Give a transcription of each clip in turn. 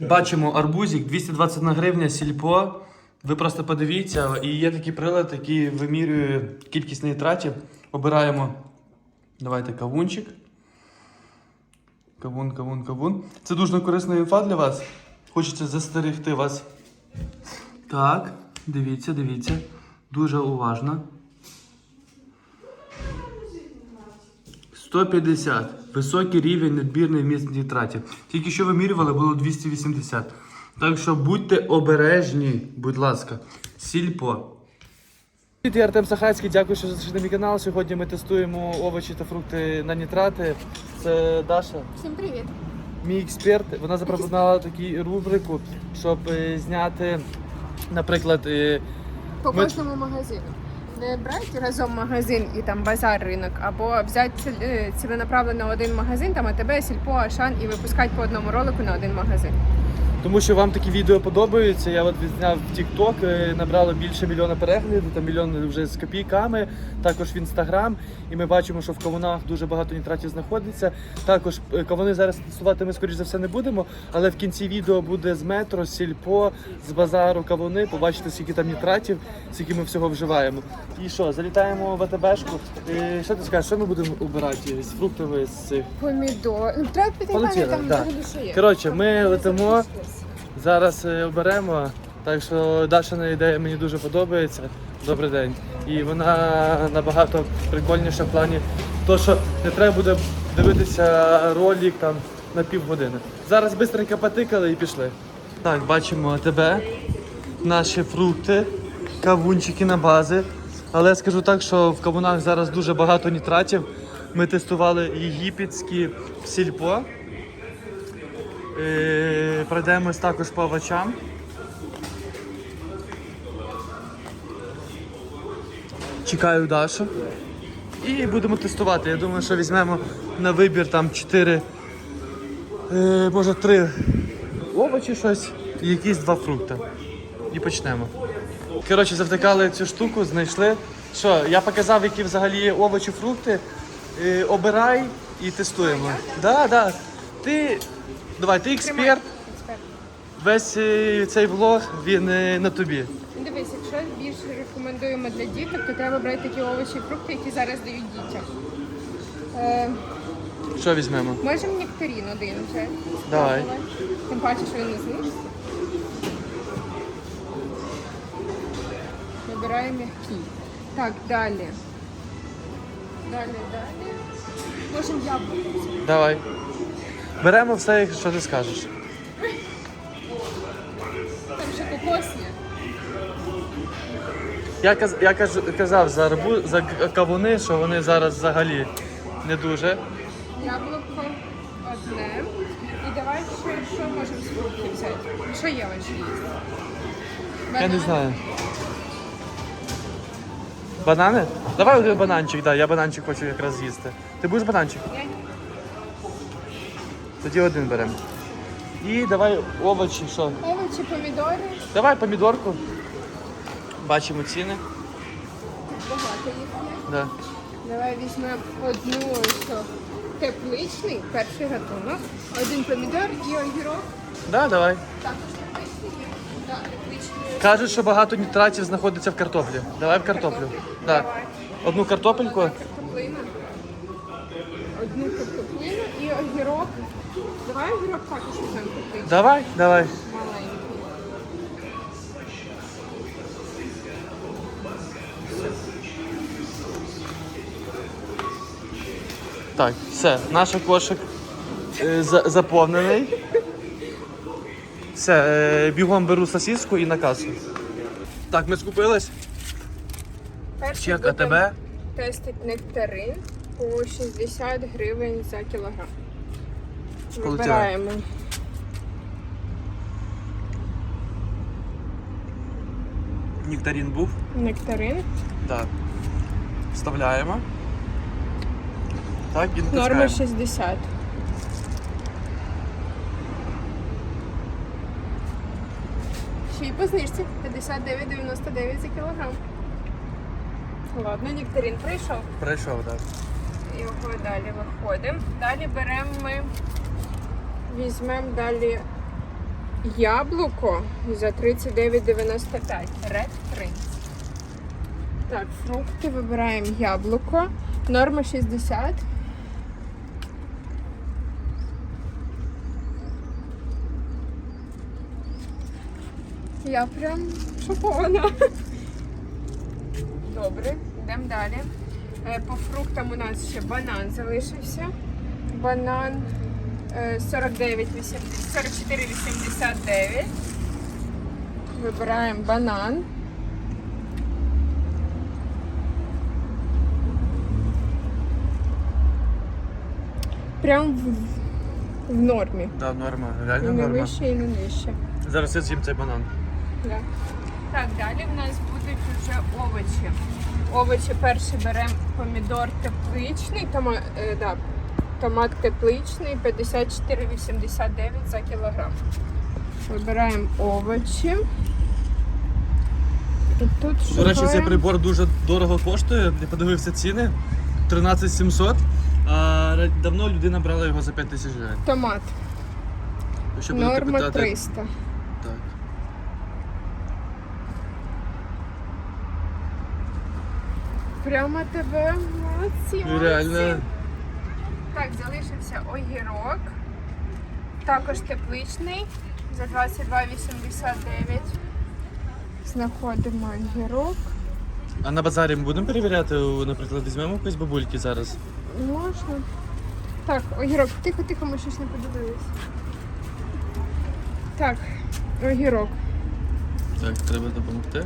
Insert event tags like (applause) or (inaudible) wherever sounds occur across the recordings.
Бачимо арбузик 221 гривня, сільпо. Ви просто подивіться, і є такий прилад, який вимірює кількість нітратів. Обираємо. Давайте кавунчик. Кавун, кавун, кавун. Це дуже корисна інфа для вас. Хочеться застерегти вас. Так, дивіться, дивіться. Дуже уважно. 150. Високий рівень надмірний вміст нітратів. Тільки що вимірювали, було 280. Так що будьте обережні, будь ласка. Сільпо. Привіт, я Артем Сахацький, дякую, що зайшли на мій канал. Сьогодні ми тестуємо овочі та фрукти на нітрати. Це Даша, Всім привіт! мій експерт. Вона запропонувала таку рубрику, щоб е, зняти, наприклад, е, По Ми- кожному магазину. Не брати разом магазин і там базар ринок, або взяти е, ціленаправлено один магазин, там АТБ, Сільпо, Ашан і випускати по одному ролику на один магазин. Тому що вам такі відео подобаються. Я от відзняв в TikTok, е, набрало більше мільйона переглядів, там мільйон вже з копійками, також в Instagram. І ми бачимо, що в кавунах дуже багато нітратів знаходиться. Також е, кавуни зараз тестувати ми, скоріш за все, не будемо, але в кінці відео буде з метро, з сільпо, з базару кавуни. Побачите, скільки там нітратів, скільки ми всього вживаємо. І що, залітаємо в АТБшку. Е, Що ти скажеш, що ми будемо обирати з фруктами з цих? Помідор. Ну, треба Полетіли, там да. що є. Коротше, ми летимо. Зараз е, оберемо, так що Дашина ідея мені дуже подобається. Добрий день. І вона набагато прикольніша в плані того, що не треба буде дивитися ролик там на півгодини. Зараз швидко потикали і пішли. Так, бачимо тебе, наші фрукти, кавунчики на бази. Але скажу так, що в кавунах зараз дуже багато нітратів. Ми тестували єгипетські сільпо. Пройдемось також по овочам. Чекаю Дашу. І будемо тестувати. Я думаю, що візьмемо на вибір там 4, е, може 3 овочі щось і якісь два фрукти. І почнемо. Коротше, завтикали цю штуку, знайшли. Що, я показав, які взагалі є овочі, фрукти. Е, обирай і тестуємо. Да, да. Ти. Давай, ти експерт. Експерт. Весь е, цей влог він е, на тобі. Ну, Дивись, якщо більше рекомендуємо для діток, то треба брати такі овочі і фрукти, які зараз дають дітям. Е, Що візьмемо? можемо нектарін один вже. Давай. спробувати. Тим паче, що він не знижиться. Вибираємо м'який. Так, далі. Далі, далі. Можемо яблуко. взяти. Давай. Беремо все, що ти скажеш. Там ще кокосні. Я, каз, я каз, казав за, арбу, за к- кавуни, що вони зараз взагалі не дуже. Яблуко одне. І давай ще що можемо з фруктів взяти. Що є ваші їсти? Я не Банан? знаю. Банани? Давай один бананчик, да, я бананчик хочу якраз з'їсти. Ти будеш бананчик? Ні? Тоді один беремо. І давай овочі, що? Овочі, помідори. Давай помідорку. Бачимо ціни. Багато їх є. Да. Давай візьмемо одну що тепличний, перший гатунок, один помідор і огірок. Да, давай. Також тепличний є. Тепличний. Кажуть, що багато нітратів знаходиться в картоплі. Давай в картоплю. Да. Давай. Одну картопельку. Картоплину. Одну картоплину і огірок. Давай огірок також візьмемо тепличний. Давай, давай. Маленький. Так, все, наш кошик е, за- заповнений. Все, е, бігом беру сосиску і на касу. Так, ми скупились. Перший Чек будемо АТБ. Тестить нектарин по 60 гривень за кілограм. Вибираємо. Нектарин був. Нектарин. Так. Вставляємо. Так, і Норма 60. Ще й по знижці 59,99 за кілограм. Ладно, нектарин прийшов. Прийшов, так. Його далі виходимо. Далі беремо ми, візьмемо далі Яблуко за 39,95. Red Prince. Так, фрукти вибираємо яблуко. Норма 60. Я прям шокована. Добре, йдемо далі. Е, По фруктам у нас ще банан залишився. Банан е, 49, 44,89. Вибираємо банан. Прям в, в нормі. Да, норма, І реально не норма. вище, і не нижче. Зараз я з'їм цей банан. Да. Так, далі в нас будуть вже овочі. Овочі перші беремо помідор тепличний, тома, е, да, томат тепличний 54,89 за кілограм. Вибираємо овочі. І тут До речі, цей шукаємо прибор дуже дорого коштує. Я подивився ціни. 13 700, а давно людина брала його за 5 тисяч гривень. томат. Якщо будете Норма питати, 300. Так. Прямо тебе молодці. Ну, Реально. Так, залишився огірок. Також тепличний за 22,89. Знаходимо огірок. А на базарі ми будемо перевіряти, наприклад, візьмемо якісь бабульки зараз. Можна. Так, огірок, тихо, тихо, ми щось не подивились. Так, огірок. Так, треба допомогти.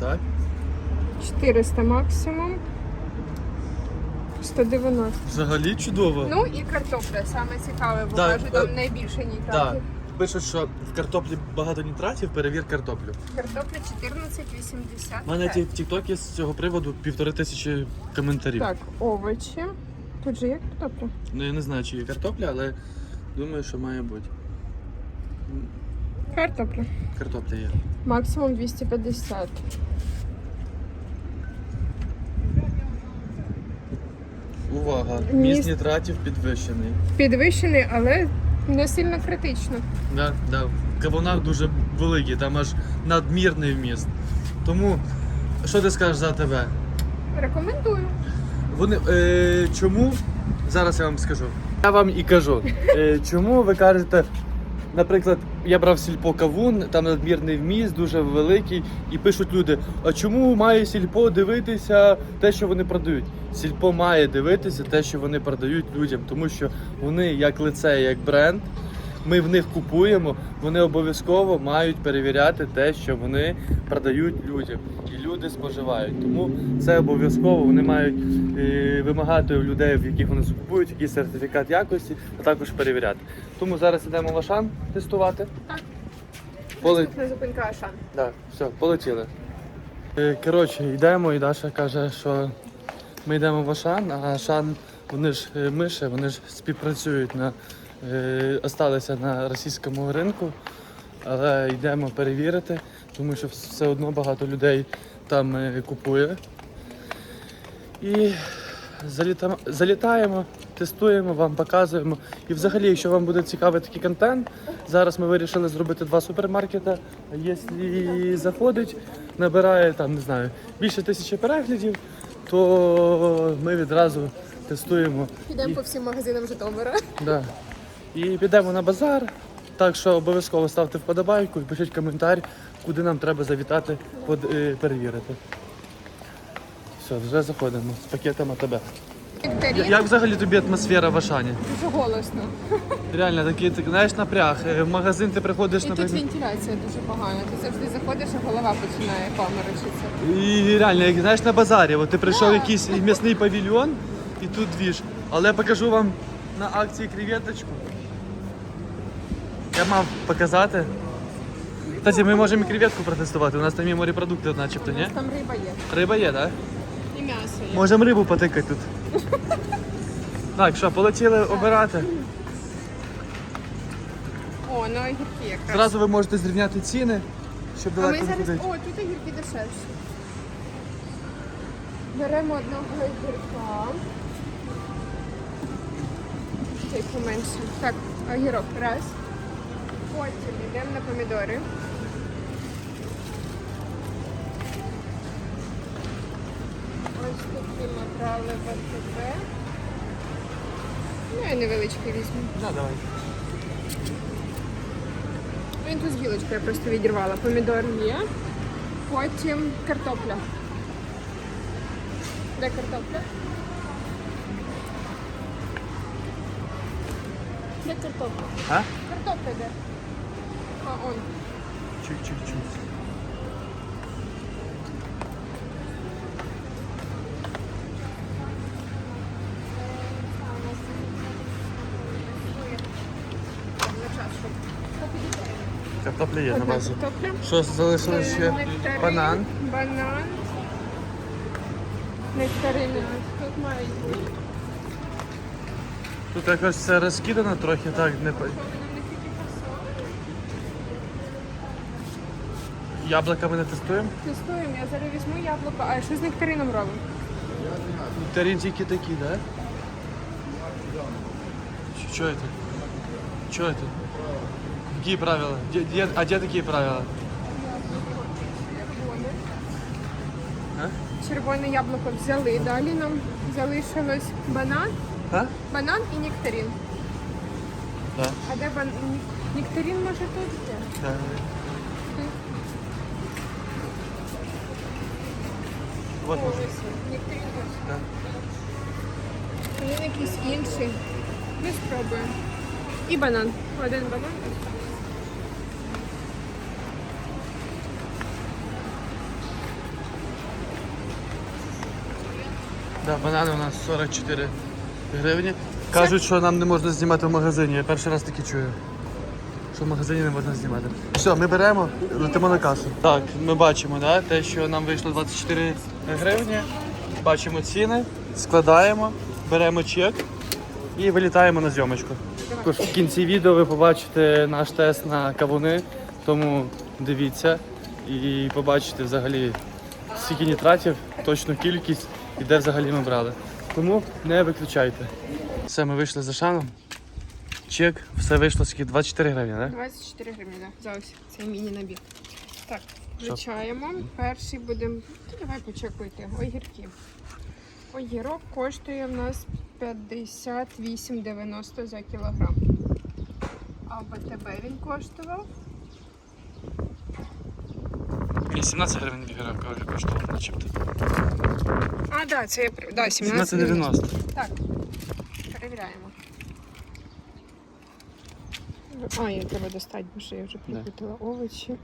Так. 400 максимум. 190. Взагалі чудово. Ну і картопля, саме цікаве, бо Так, кажуть, там е, найбільше Так. нітратів. Пишуть, що в картоплі багато нітратів, перевір картоплю. Картопля 14,85. У мене ті- в Тіктокі з цього приводу півтори тисячі коментарів. Так, овочі. Тут же є картопля. Ну я не знаю, чи є картопля, але думаю, що має бути. Картопля. Картопля є. Максимум 250. Увага! Міст- Міст нітратів підвищений. Підвищений, але не сильно критично. Да, да. В кавунах дуже великий, там аж надмірний вміст. Тому, що ти скажеш за тебе? Рекомендую. Вони е, чому? Зараз я вам скажу. Я вам і кажу. Е, чому ви кажете, наприклад, я брав сільпо кавун, там надмірний вміст, дуже великий, і пишуть люди: а чому має сільпо дивитися те, що вони продають? Сільпо має дивитися те, що вони продають людям, тому що вони як лице, як бренд. Ми в них купуємо, вони обов'язково мають перевіряти те, що вони продають людям, і люди споживають. Тому це обов'язково вони мають е, вимагати у людей, в яких вони закупують, якийсь сертифікат якості, а також перевіряти. Тому зараз йдемо в Ашан тестувати. Так. Поли... Зупинка Ашан. Так, все, полетіли. Е, Коротше, йдемо, і Даша каже, що ми йдемо в Ашан, а Ашан, вони ж е, миші, вони ж співпрацюють на осталися на російському ринку, але йдемо перевірити, тому що все одно багато людей там е, купує. І заліта- залітаємо, тестуємо, вам показуємо. І взагалі, якщо вам буде цікавий такий контент, зараз ми вирішили зробити два супермаркети. Якщо заходить, набирає там, не знаю, більше тисячі переглядів, то ми відразу тестуємо. Підемо І- по всім магазинам Житомира. Да. І підемо на базар. Так що обов'язково ставте вподобайку і пишіть коментар, куди нам треба завітати, под, е, перевірити. Все, вже заходимо з пакетом АТБ. Вікторі. Як взагалі тобі атмосфера в Ашані? Дуже голосно. Реально, такий, ти знаєш, напряг. Е, В магазин ти приходиш, І тут вентиляція дуже погана. Ти завжди заходиш, а голова починає паморочитися. І реально, як знаєш, на базарі. От ти прийшов в якийсь м'ясний павільйон і тут двіж. Але я покажу вам на акції креветочку. Я мав показати. Кстати, ми можемо і креветку протестувати. У нас там є морепродукти, начебто, У ні? там риба є. Риба є, так? І м'ясо є. Можемо рибу потикати тут. (laughs) Так, що, полетіли обирати. О, ну огірки якраз. Зразу ви можете зрівняти ціни, щоб А ми далеко не зараз. ходити. О, тут огірки дешевші. Беремо одного огірка. Цей поменше. Так, огірок. Раз. Потім йдемо на помідори. Ось такі ми брали в АТБ. Ну, я невеличкий візьму. Да, давай. Він тут з гілочкою я просто відірвала. Помідор є. Потім картопля. Де картопля? Де картопля? А? Картопля де? А, он. Чуть-чуть-чуть. Картопля є на базі. Що залишилось ще? Нектарин, Банан. Банан. Нектарини. Тут мають бути. Тут якось все розкидано трохи, так, не по- Що ви нам не тільки фасоль? Яблука ми не тестуємо. Тестуємо, я зараз візьму яблуко. А що з нектарином робимо? Тарін тільки такі, да? Что это? Что это? Какие правила? Где, где- а где такие правила? Червоне. Яблуко взяли. Далі нам залишилось банан, А? банан і нектарин. Да. А де бан... нек- нектарин може тут є? да. Він. Да. Якийсь інший. Ми спробуємо. І банан. Один банан. Да, банани у нас 44 гривні. Кажуть, що нам не можна знімати в магазині. Я перший раз таки чую. Що в магазині не можна знімати. Все, ми беремо, летимо на касу. Так, ми бачимо, да, те, що нам вийшло 24 гривні. Бачимо ціни, складаємо, беремо чек і вилітаємо на зйомочку. Також в кінці відео ви побачите наш тест на кавуни, тому дивіться і побачите взагалі скільки нітратів, точну кількість і де взагалі ми брали. Тому не виключайте. Все, ми вийшли за шаном. Чек, все вийшло скільки 24 гривні, так? 24 гривні, так. За ось цей міні-набір. Так? Включаємо. Перший будемо. Давай почекуйте. Огірки. Огірок коштує в нас 58,90 за кілограм. А в БТБ він коштував 17 гривень гривень коштував начебто. А, так, да, це я да, 17 17,90. Так, перевіряємо. А, я треба достати, бо що я вже припутала овочі.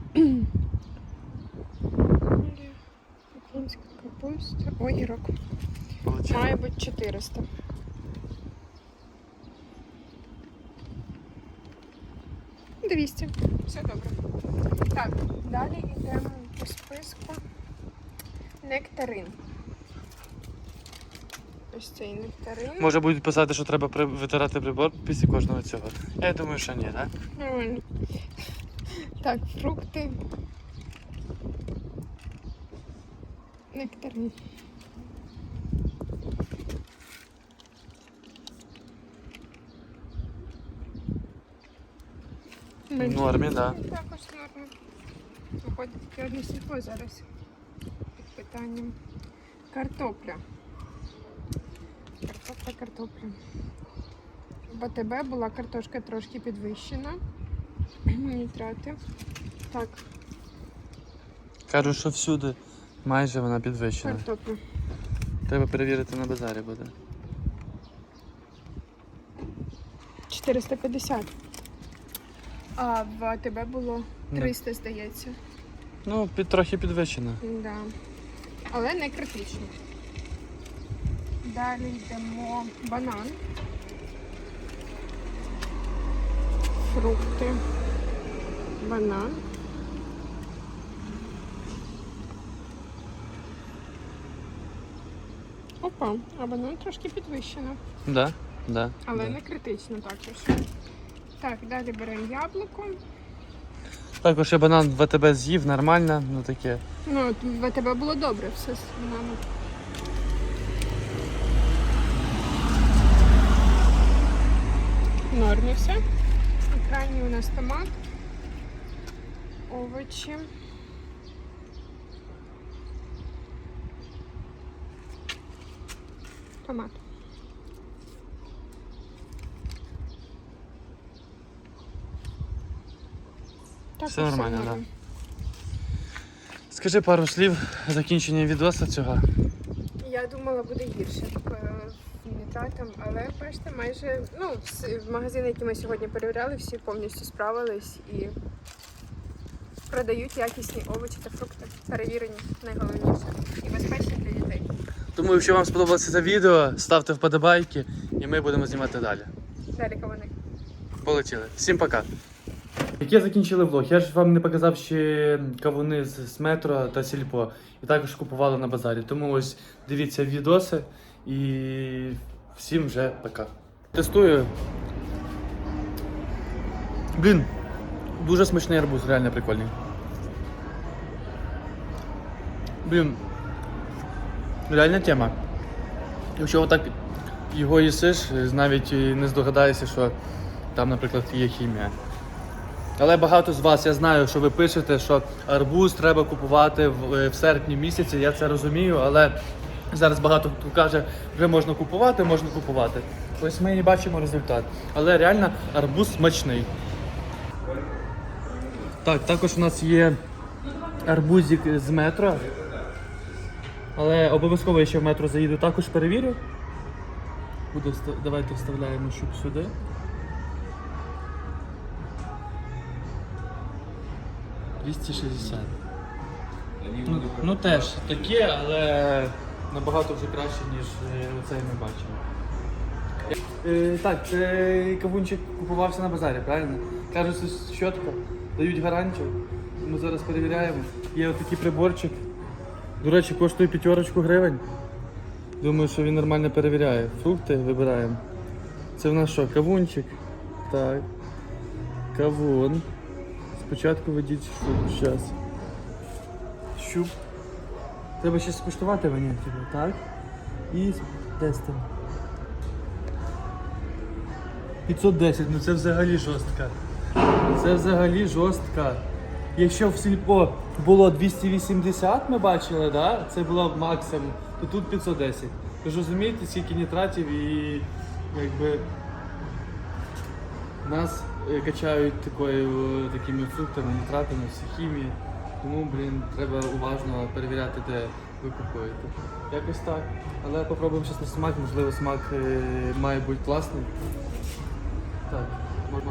Капуста. Огірок. Має бути 400. Двісті. Все добре. Так, далі йдемо по списку. Нектарин. Ось цей нектарин. Може будуть писати, що треба при- витирати прибор після кожного цього. Я думаю, що ні, так? Нормально. Так, фрукти. Нектарин. В нормі, так. Ну, Також норма. Виходить тільки одне сільпо зараз. Під питанням. Картопля. Картопля, картопля. В АТБ була картошка трошки підвищена. (clears throat) Нітрати. Так, Кажуть, що всюди майже вона підвищена. картопля. Треба перевірити на базарі буде. 450. А в АТБ було Не. 300, здається. Ну, під, трохи підвищена. Да. Але не критично. Далі йдемо банан. Фрукти. Банан. Опа, а банан трошки підвищено. Да, да. Але да. не критично також. Так, далі беремо яблуко. Також я банан в АТБ з'їв, нормально, ну таке. Ну, от в тебе було добре все з бананом. В Нормі все. Крайній у нас томат. овочі. Томат. Так, Все і нормально, норм. Скажи пару слів закінчення відоса цього. Я думала, буде гірше по нітратам, але бачите, майже ну, в магазини, які ми сьогодні перевіряли, всі повністю справились і продають якісні овочі та фрукти. Перевірені, найголовніше. І безпечні. Тому, якщо вам сподобалося це відео, ставте вподобайки і ми будемо знімати далі. Далі кавуни. Полетіли. Всім пока. Яке закінчили влог? Я ж вам не показав ще кавуни з з метро та сільпо. І також купували на базарі. Тому ось дивіться відоси і всім вже пока. Тестую. Блін, дуже смачний арбуз, реально прикольний. Блін, реальна тема. Якщо отак його їсиш, навіть не здогадаєшся, що там, наприклад, є хімія. Але багато з вас я знаю, що ви пишете, що арбуз треба купувати в, е, в серпні місяці. Я це розумію, але зараз багато хто каже, вже можна купувати, можна купувати. Ось ми і бачимо результат. Але реально арбуз смачний. Так, також у нас є арбузик з метро. Але обов'язково я ще в метро заїду, також перевірю. Буду, давайте вставляємо щуп сюди. Двісті шістдесят. Ну, ну теж таке, але набагато вже краще, ніж е, оцей ми бачимо. Е, так, це кавунчик купувався на базарі, правильно? Кажуть, що щотка, дають гарантію. Ми зараз перевіряємо. Є отакий приборчик. До речі, коштує п'ятерочку гривень. Думаю, що він нормально перевіряє. Фрукти вибираємо. Це в нас що, кавунчик? Так. Кавун. Спочатку ведіть щуп. Щас. Щуп. Треба ще скуштувати мені, типу, так? І тестимо. 510, ну це взагалі жорстка. Це взагалі жорстка. Якщо в сільпо було 280, ми бачили, да? це було максимум, то тут 510. Ви ж розумієте, скільки нітратів і якби нас е, качають такою, такими фруктами, нітратами, всі хімії. Тому, блін, треба уважно перевіряти, де ви купуєте. Якось так. Але попробуємо щось на смак, можливо, смак е, має бути класний.